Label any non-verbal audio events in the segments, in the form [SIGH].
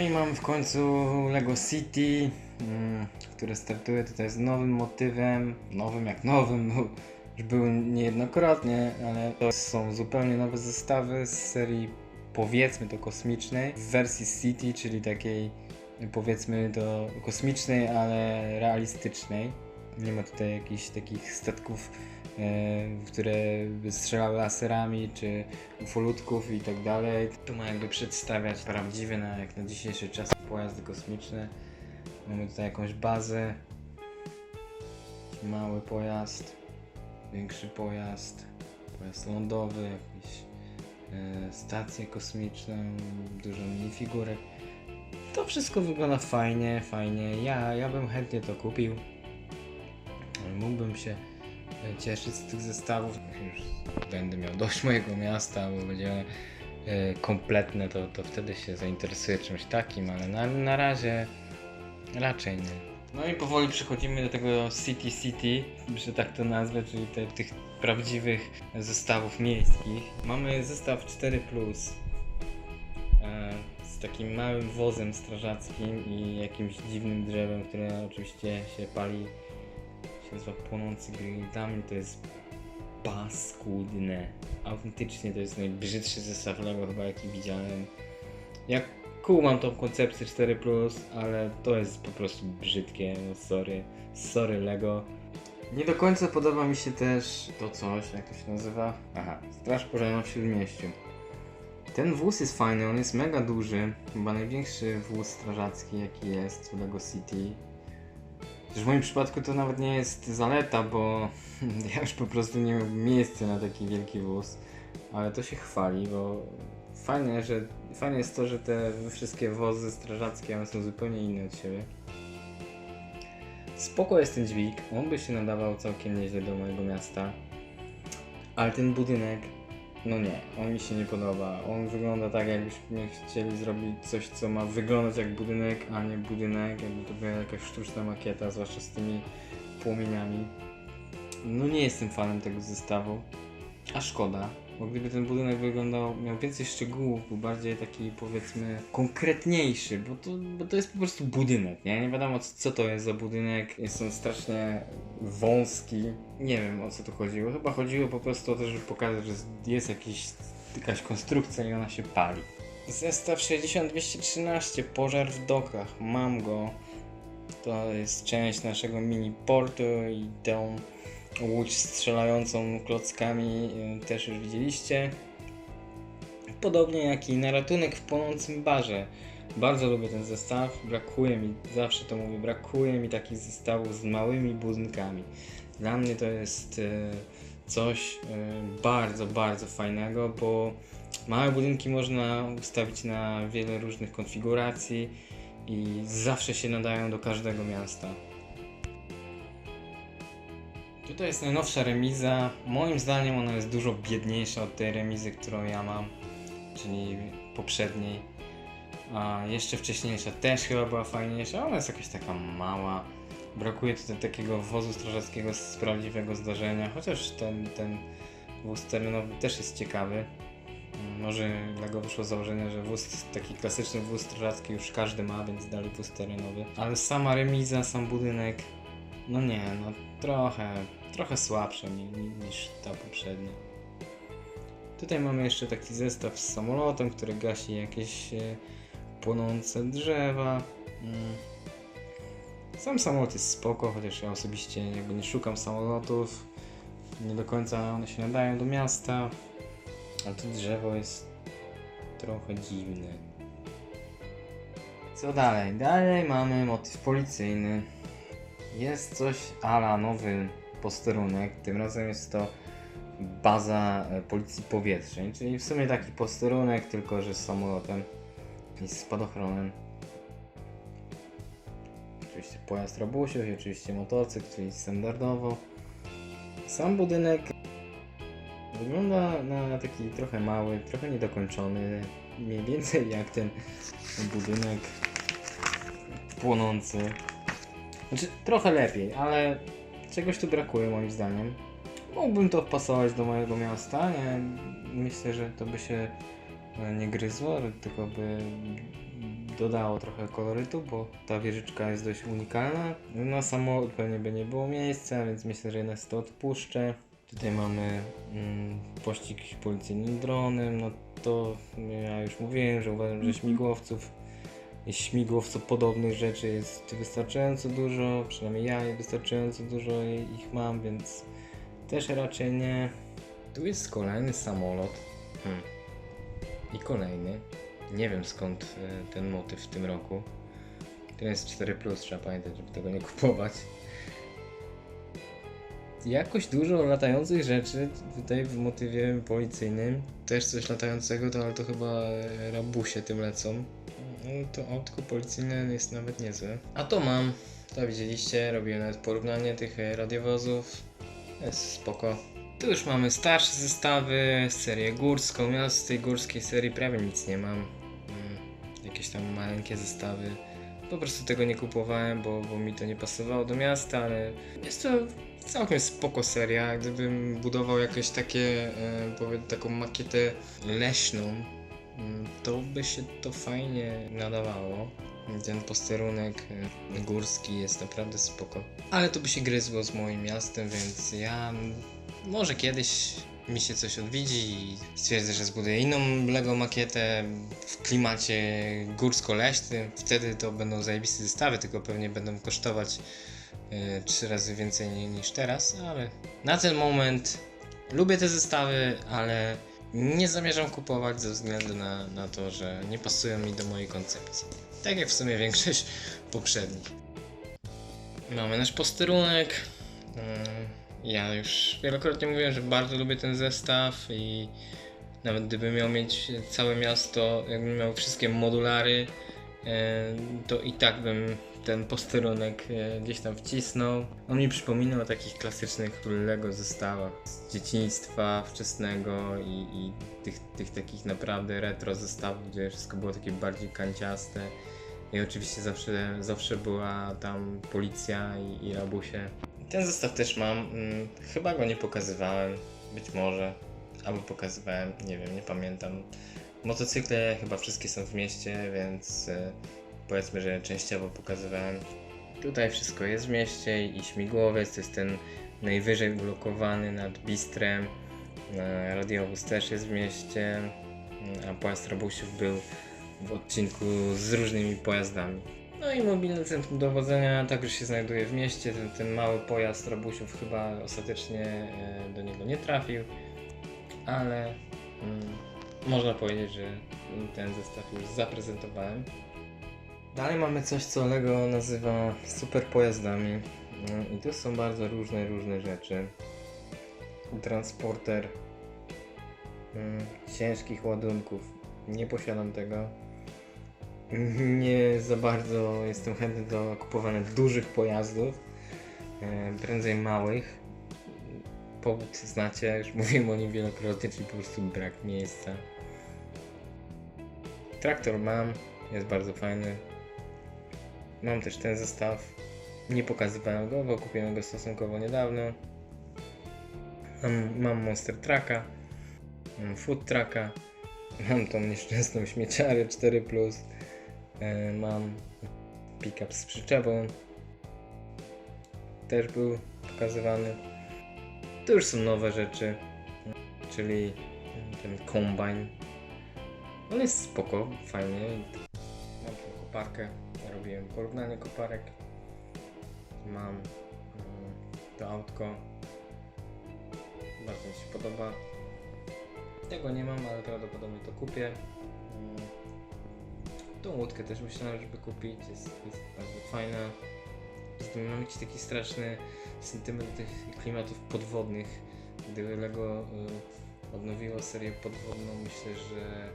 No i mamy w końcu Lego City, mm, które startuje tutaj z nowym motywem, nowym jak nowym, bo już był niejednokrotnie, ale to są zupełnie nowe zestawy z serii powiedzmy to kosmicznej, w wersji City, czyli takiej powiedzmy to kosmicznej, ale realistycznej. Nie ma tutaj jakichś takich statków, e, które by strzelały laserami, czy ufolutków i tak dalej. Tu ma jakby przedstawiać prawdziwe, na, jak na dzisiejszy czas, pojazdy kosmiczne. Mamy tutaj jakąś bazę, mały pojazd, większy pojazd, pojazd lądowy, jakieś e, stację kosmiczną, dużo minifigurek. To wszystko wygląda fajnie, fajnie. Ja, ja bym chętnie to kupił. Mógłbym się e, cieszyć z tych zestawów. Już będę miał dość mojego miasta, bo będzie e, kompletne, to, to wtedy się zainteresuję czymś takim, ale na, na razie raczej nie. No i powoli przechodzimy do tego City City, że tak to nazwę, czyli te, tych prawdziwych zestawów miejskich. Mamy zestaw 4 e, z takim małym wozem strażackim i jakimś dziwnym drzewem, które oczywiście się pali, nazywa płonący grill. Dla mnie to jest paskudne. Autentycznie to jest najbrzydszy zestaw Lego chyba jaki widziałem. Jak kumam tą koncepcję 4, ale to jest po prostu brzydkie, no sorry. Sorry Lego. Nie do końca podoba mi się też to coś, jak to się nazywa? Aha, Straż Pożarna w Śródmieściu. Ten wóz jest fajny, on jest mega duży. Chyba największy wóz strażacki jaki jest w Lego City. W moim przypadku to nawet nie jest zaleta, bo [LAUGHS] ja już po prostu nie mam miejsca na taki wielki wóz. Ale to się chwali, bo fajne, że fajne jest to, że te wszystkie wozy strażackie one są zupełnie inne od siebie. Spoko jest ten dźwig, on by się nadawał całkiem nieźle do mojego miasta. Ale ten budynek, no nie, on mi się nie podoba. On wygląda tak, jakbyśmy chcieli zrobić coś, co ma wyglądać jak budynek, a nie budynek, jakby to była jakaś sztuczna makieta, zwłaszcza z tymi płomieniami. No nie jestem fanem tego zestawu, a szkoda, bo gdyby ten budynek wyglądał, miał więcej szczegółów, był bardziej taki powiedzmy konkretniejszy, bo to, bo to jest po prostu budynek, nie? Nie wiadomo co, to jest za budynek, jest on strasznie wąski, nie wiem o co tu chodziło, chyba chodziło po prostu o to, żeby pokazać, że jest jakiś, jakaś konstrukcja i ona się pali. Zestaw 60213, pożar w dokach, mam go. To jest część naszego mini portu i tą łódź strzelającą klockami y, też już widzieliście. Podobnie jak i na ratunek w płonącym barze. Bardzo lubię ten zestaw, brakuje mi, zawsze to mówię, brakuje mi takich zestawów z małymi budynkami. Dla mnie to jest y, coś y, bardzo, bardzo fajnego, bo małe budynki można ustawić na wiele różnych konfiguracji i zawsze się nadają do każdego miasta. Tutaj jest najnowsza remiza. Moim zdaniem ona jest dużo biedniejsza od tej remizy, którą ja mam, czyli poprzedniej. A jeszcze wcześniejsza też chyba była fajniejsza. Ona jest jakaś taka mała. Brakuje tutaj takiego wozu strażackiego z prawdziwego zdarzenia, chociaż ten, ten wóz terenowy też jest ciekawy. Może dla go wyszło z założenia, że wóz, taki klasyczny wóz strażacki już każdy ma, więc dalej wóz terenowy. Ale sama remiza, sam budynek, no nie, no trochę, trochę słabsze ni- ni- niż ta poprzednia. Tutaj mamy jeszcze taki zestaw z samolotem, który gasi jakieś e, płonące drzewa. Mm. Sam samolot jest spoko, chociaż ja osobiście jakby nie szukam samolotów. Nie do końca one się nadają do miasta. A to drzewo jest trochę dziwne. Co dalej? Dalej mamy motyw policyjny. Jest coś ala nowy posterunek. Tym razem jest to baza e, policji powietrznej, czyli w sumie taki posterunek, tylko że z samolotem i z spadochronem. Oczywiście pojazd robusiów i oczywiście motocykl, czyli standardowo. Sam budynek wygląda na taki trochę mały, trochę niedokończony, mniej więcej jak ten budynek płonący. Znaczy, trochę lepiej, ale czegoś tu brakuje moim zdaniem. Mógłbym to wpasować do mojego miasta, nie? Myślę, że to by się e, nie gryzło, tylko by dodało trochę kolorytu, bo ta wieżyczka jest dość unikalna. Na samolot pewnie by nie było miejsca, więc myślę, że jednak to odpuszczę. Tutaj mamy mm, pościg policyjnym dronem, no to ja już mówiłem, że uważam, że śmigłowców i śmigłowcopodobnych rzeczy jest wystarczająco dużo, przynajmniej ja wystarczająco dużo ich mam, więc też raczej nie. Tu jest kolejny samolot. Hmm. I kolejny. Nie wiem skąd e, ten motyw w tym roku. Ten jest 4, trzeba pamiętać, żeby tego nie kupować. Jakoś dużo latających rzeczy tutaj w motywie policyjnym. Też coś latającego, to ale to chyba e, rabusie tym lecą. No to autko policyjne jest nawet niezłe. A to mam. To widzieliście, robiłem nawet porównanie tych e, radiowozów. Jest spoko. Tu już mamy starsze zestawy, serię górską. Ja z tej górskiej serii prawie nic nie mam. Mm, jakieś tam maleńkie zestawy. Po prostu tego nie kupowałem, bo, bo mi to nie pasowało do miasta, ale jest to całkiem spoko seria. Gdybym budował jakieś takie, e, taką makietę leśną, to by się to fajnie nadawało. Ten posterunek e, górski jest naprawdę spoko. Ale to by się gryzło z moim miastem, więc ja może kiedyś mi się coś odwiedzi i stwierdzę, że zbuduję inną Lego makietę w klimacie górsko-leśnym. Wtedy to będą zajebiste zestawy, tylko pewnie będą kosztować e, trzy razy więcej ni- niż teraz, ale na ten moment lubię te zestawy, ale nie zamierzam kupować ze względu na, na to, że nie pasują mi do mojej koncepcji. Tak jak w sumie większość [LAUGHS] poprzednich. Mamy nasz posterunek. Mm, Ja już wielokrotnie mówiłem, że bardzo lubię ten zestaw i nawet gdybym miał mieć całe miasto, jakbym miał wszystkie modulary, e, to i tak bym ten posterunek e, gdzieś tam wcisnął. On mi przypominał o takich klasycznych Lego zestawach z dzieciństwa wczesnego i, i tych, tych takich naprawdę retro zestawów, gdzie wszystko było takie bardziej kanciaste. I oczywiście zawsze, zawsze była tam policja i, i rabusie. Ten zestaw też mam. Mm, chyba go nie pokazywałem. Być może. Albo pokazywałem, nie wiem, nie pamiętam. Motocykle chyba wszystkie są w mieście, więc y, powiedzmy, że częściowo pokazywałem. Tutaj wszystko jest w mieście i śmigłowiec to jest ten najwyżej ulokowany nad Bistrem. E, Radiowóz też jest w mieście, mm, a pojazd Robusiów był w odcinku z różnymi pojazdami. No i mobilne centrum dowodzenia także się znajduje w mieście. Ten, ten mały pojazd Robusiów chyba ostatecznie e, do niego nie trafił, ale mm, można powiedzieć, że ten zestaw już zaprezentowałem. Dalej mamy coś, co Lego nazywa super pojazdami. Mm, I to są bardzo różne, różne rzeczy. Transporter mm, ciężkich ładunków. Nie posiadam tego. Nie za bardzo jestem chętny do kupowania dużych pojazdów. e, Prędzej małych. Powód znacie, już [LAUGHS] mówiłem o nim wielokrotnie, czyli po prostu brak miejsca. Traktor mam, jest bardzo fajny. Mam też ten zestaw. Nie pokazywałem go, bo kupiłem go stosunkowo niedawno. Mam, mam Monster Trucka, mam Food Trucka, [LAUGHS] mam tą nieszczęsną śmieciarę 4, e, mam pick-up z przyczepą. Też był pokazywany. Tu już są nowe rzeczy, czyli ten kombine. On jest spoko, fajnie. Mam tą koparkę, robiłem porównanie koparek. Mam mm, to autko. Bardzo mi się podoba. Tego nie mam, ale prawdopodobnie to kupię. Mm, Tą łódkę też myślałem, żeby kupić. Jest, jest bardzo fajna. Poza tym mam jakiś taki straszny sentyment tych klimatów podwodnych. Gdyby Lego y, odnowiło serię podwodną, myślę, że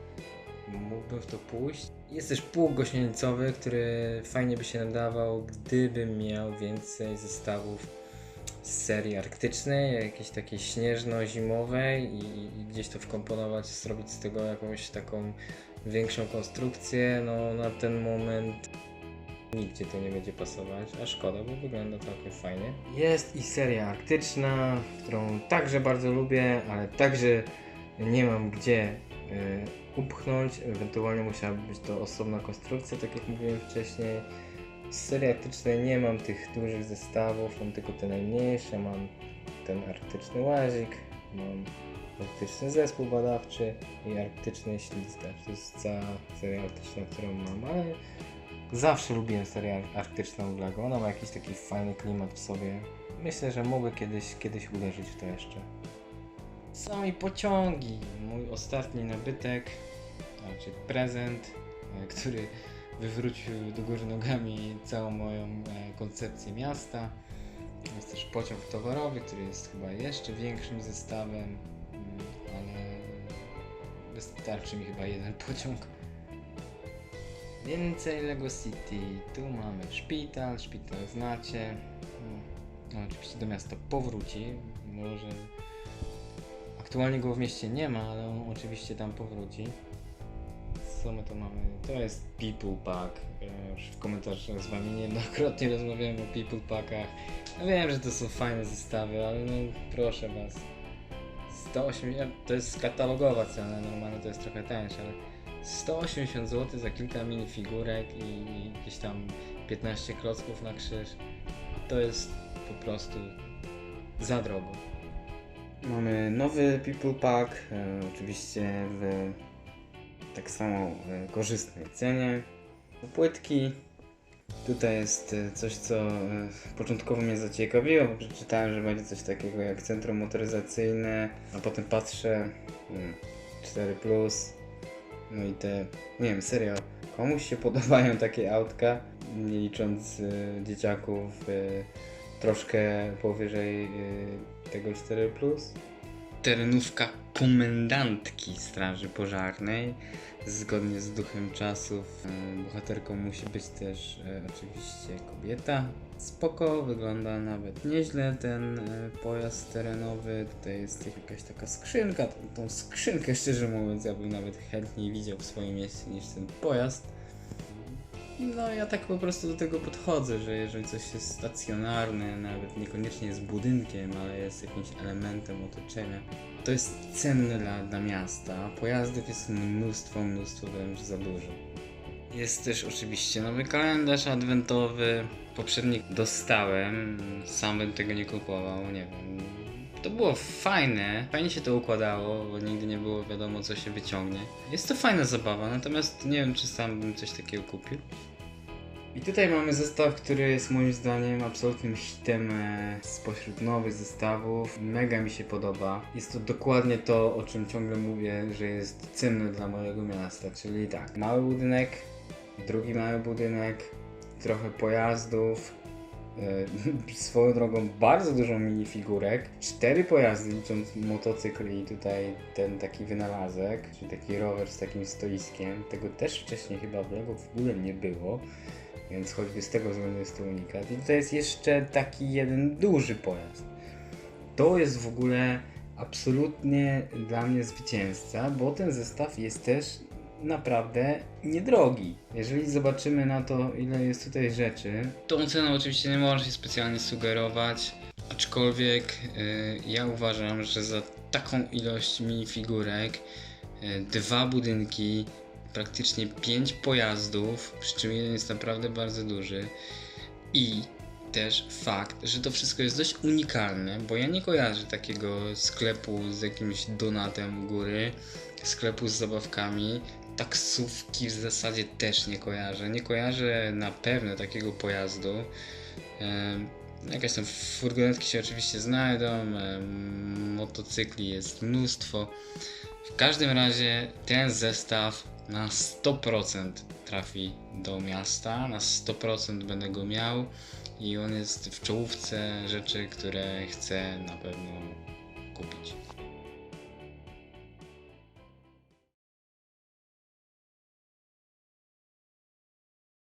mógłbym w to pójść. Jest też pług który fajnie by się nadawał, gdybym miał więcej zestawów z serii arktycznej, jakiejś takiej śnieżno-zimowej i, i gdzieś to wkomponować, zrobić z tego jakąś taką większą konstrukcję. No na ten moment nigdzie to nie będzie pasować, a szkoda, bo wygląda całkiem fajnie. Jest i seria arktyczna, którą także bardzo lubię, ale także nie mam gdzie upchnąć. Ewentualnie musiałaby być to osobna konstrukcja, tak jak mówiłem wcześniej. Z serii arktycznej nie mam tych dużych zestawów, mam tylko te najmniejsze. Mam ten arktyczny łazik, mam arktyczny zespół badawczy i arktyczny ślizgacz. To jest cała seria arktyczna, którą mam, ale zawsze lubiłem serię arktyczną w LEGO. Ona ma jakiś taki fajny klimat w sobie. Myślę, że mogę kiedyś, kiedyś uderzyć w to jeszcze. Są i pociągi. Mój ostatni nabytek, znaczy prezent, e, który wywrócił do góry nogami całą moją e, koncepcję miasta. Jest też pociąg towarowy, który jest chyba jeszcze większym zestawem, mm, ale wystarczy mi chyba jeden [LAUGHS] pociąg. Więcej Lego City. Tu mamy szpital, szpital znacie. No, oczywiście do miasta powróci. Może aktualnie go w mieście nie ma, ale on oczywiście tam powróci. Co my tu mamy? To jest People Pack. Już w komentarzach z wami niejednokrotnie [LAUGHS] rozmawiałem o People Packach. Ja wiem, że to są fajne zestawy, ale no proszę was. 180, to jest katalogowa cena, normalnie to jest trochę tańsze, ale 180 zł za kilka minifigurek i jakieś tam 15 klocków na krzyż. To jest po prostu za drogo. Mamy nowy People Pack, e, oczywiście w tak samo e, korzystnej cenie. Płytki. Tutaj jest e, coś, co początkowo mnie zaciekawiło, bo przeczytałem, że będzie coś takiego jak centrum motoryzacyjne, a potem patrzę mm, 4 no i te, nie wiem, serio, komuś się [LAUGHS] podobają takie autka, nie licząc dzieciaków troszkę powyżej e, tego 4 Terenówka komendantki Straży Pożarnej. Zgodnie z duchem czasów e, bohaterką musi być też e, oczywiście kobieta. Spoko, wygląda nawet nieźle ten pojazd terenowy. Tutaj jest jakaś taka skrzynka. Tą skrzynkę szczerze mówiąc ja bym nawet chętniej widział w swoim mieście niż ten pojazd. No ja tak po prostu do tego podchodzę, że jeżeli coś jest stacjonarne, nawet niekoniecznie jest budynkiem, ale jest jakimś elementem otoczenia, to jest cenne dla, dla miasta. Pojazdów jest mnóstwo, mnóstwo wręcz za dużo. Jest też oczywiście nowy kalendarz adwentowy. Poprzedni dostałem, sam bym tego nie kupował, nie wiem. To było fajne, fajnie się to układało, bo nigdy nie było wiadomo co się wyciągnie. Jest to fajna zabawa, natomiast nie wiem czy sam bym coś takiego kupił. I tutaj mamy zestaw, który jest moim zdaniem absolutnym hitem e, spośród nowych zestawów. Mega mi się podoba. Jest to dokładnie to, o czym ciągle mówię, że jest cenne dla mojego miasta. Czyli tak, mały budynek, drugi mały budynek, trochę pojazdów, [LAUGHS] swoją drogą bardzo dużo minifigurek, cztery pojazdy licząc motocykl i tutaj ten taki wynalazek, czyli taki rower z takim stoiskiem. Tego też wcześniej chyba w Lego w ogóle nie było. Więc choćby z tego względu jest to unikat. I tutaj jest jeszcze taki jeden duży pojazd. To jest w ogóle absolutnie dla mnie zwycięzca, bo ten zestaw jest też naprawdę niedrogi. Jeżeli zobaczymy na to, ile jest tutaj rzeczy, tą ceną oczywiście nie można się specjalnie sugerować, aczkolwiek y, ja uważam, że za taką ilość minifigurek, y, dwa budynki, praktycznie 5 pojazdów, przy czym jeden jest naprawdę bardzo duży i też fakt, że to wszystko jest dość unikalne, bo ja nie kojarzę takiego sklepu z jakimś donatem u góry, sklepu z zabawkami, taksówki w zasadzie też nie kojarzę. Nie kojarzę na pewno takiego pojazdu. Jakieś tam furgonetki się oczywiście znajdą, motocykli jest mnóstwo. W każdym razie ten zestaw na 100% trafi do miasta, na 100% będę go miał i on jest w czołówce rzeczy, które chcę na pewno kupić.